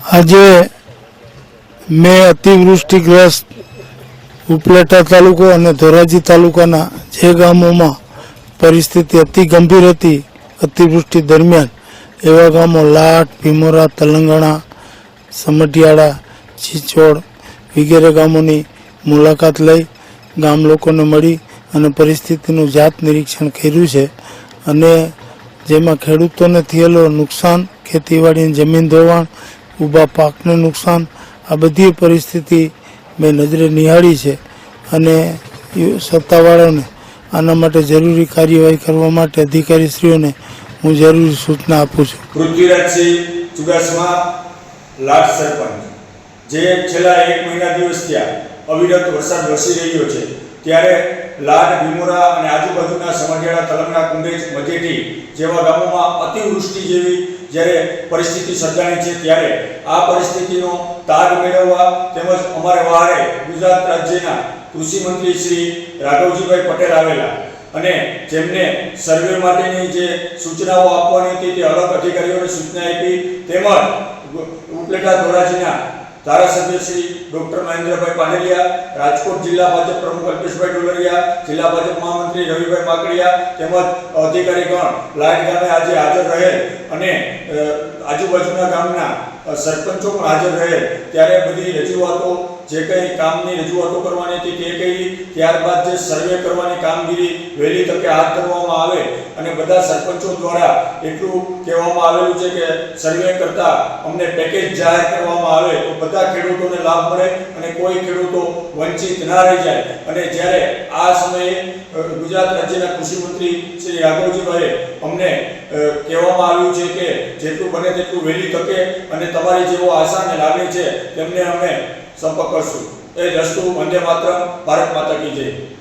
આજે મેં અતિવૃષ્ટિગ્રસ્ત ઉપલેટા તાલુકો અને ધોરાજી તાલુકાના જે ગામોમાં પરિસ્થિતિ અતિ ગંભીર હતી અતિવૃષ્ટિ દરમિયાન, એવા ગામો લાટ, ભીમોરા, તલંગણા, સમઢિયાળા, ચીચોડ વગેરે ગામોની મુલાકાત લઈ ગામ લોકોને મળી અને પરિસ્થિતિનું જાત નિરીક્ષણ કર્યું છે અને જેમાં ખેડૂતોને થયેલો નુકસાન, ખેતીવાડીની જમીન ધોવાણ ઊભા પાકને નુકસાન, આ બધી પરિસ્થિતિ મેં નજરે નિહાળી છે અને સત્તાવાળાને આના માટે જરૂરી કાર્યવાહી કરવા માટે અધિકારીશ્રીઓને હું જરૂરી સૂચના આપું છું. પૃથ્વીરાજસિંહ ચુડાસમા, લાટ સરપંચ. જે છેલ્લા એક મહિના દિવસ ત્યાં અવિરત વરસાદ વરસી રહ્યો છે, ત્યારે લાડ, ભીમોરા અને આજુબાજુના સમઢિયાળા તલંગના કુંડેજ મજેટી જેવા ગામોમાં અતિવૃષ્ટિ જેવી જ્યારે પરિસ્થિતિ સર્જાણી છે ત્યારે આ પરિસ્થિતિનો તાગ મેળવવા તેમજ અમારે વહારે ગુજરાત રાજ્યના કૃષિ મંત્રી શ્રી રાઘવજીભાઈ પટેલ આવેલા અને જેમને સર્વે માટેની જે સૂચનાઓ આપવાની હતી તે અલગ અધિકારીઓને સૂચના આપી તેમજ ઉપલેટા ધોરાજીના ધારાસભ્ય શ્રી ડોક્ટર મહેન્દ્રભાઈ પાનેલિયા, રાજકોટ જિલ્લા ભાજપ પ્રમુખ અલ્પેશભાઈ ડોલરિયા, જિલ્લા ભાજપ મહામંત્રી રવિભાઈ માકડિયા તેમજ અધિકારીગણ લાઈટ ગામે આજે હાજર રહેલ અને આજુબાજુના ગામના સરપંચો પણ હાજર રહેલ. ત્યારે બધી રજૂઆતો જે કંઈ કામની રજૂઆતો કરવાની હતી તે કહી, ત્યારબાદ જે સર્વે કરવાની કામગીરી વહેલી તકે હાથ ધરવામાં આવે અને બધા સરપંચો દ્વારા એટલું કહેવામાં આવેલું છે કે સર્વે કરતા અમને પેકેજ જાહેર કરવામાં આવે તો બધા ખેડૂતોને લાભ મળે અને કોઈ ખેડૂતો વંચિત ના રહી જાય. અને જ્યારે આ સમયે ગુજરાત રાજ્યના કૃષિ મંત્રી શ્રી રાઘવજીભાઈએ અમને કહેવામાં આવ્યું છે કે જેટલું બને તેટલું વહેલી તકે અને તમારી જેવો આશા અને લાગણી છે તેમને અમે સંપર્ક કરશું. એ દસ્તુ વંદે માત્ર ભારત માતા કી જય.